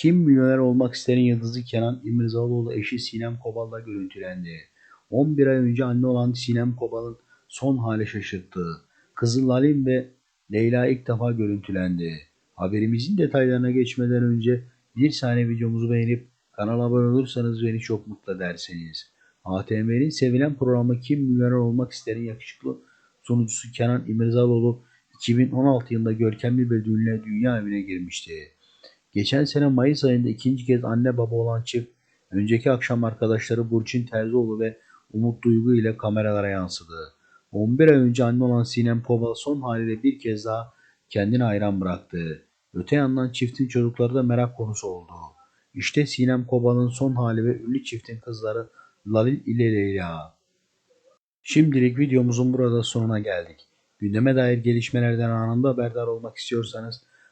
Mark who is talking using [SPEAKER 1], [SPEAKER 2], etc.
[SPEAKER 1] Kim Milyoner Olmak isteyen yıldızı Kenan İmirzalıoğlu eşi Sinem Kobal'la görüntülendi. 11 ay önce anne olan Sinem Kobal'ın son hali şaşırttı. Kızı Lalin ve Leyla ilk defa görüntülendi. Haberimizin detaylarına geçmeden önce bir saniye videomuzu beğenip kanala abone olursanız beni çok mutlu edersiniz. ATM'nin sevilen programı Kim Milyoner Olmak isteyen yakışıklı sunucusu Kenan İmirzalıoğlu 2016 yılında görkemli bir düğünle dünya evine girmişti. Geçen sene Mayıs ayında ikinci kez anne baba olan çift, önceki akşam arkadaşları Burçin Terzioğlu ve Umut Duygu ile kameralara yansıdı. 11 ay önce anne olan Sinem Kobal son haliyle bir kez daha kendini hayran bıraktı. Öte yandan çiftin çocukları da merak konusu oldu. İşte Sinem Kobal'ın son hali ve ünlü çiftin kızları Lalil ile Leyla. Şimdilik videomuzun burada sonuna geldik. Gündeme dair gelişmelerden anında haberdar olmak istiyorsanız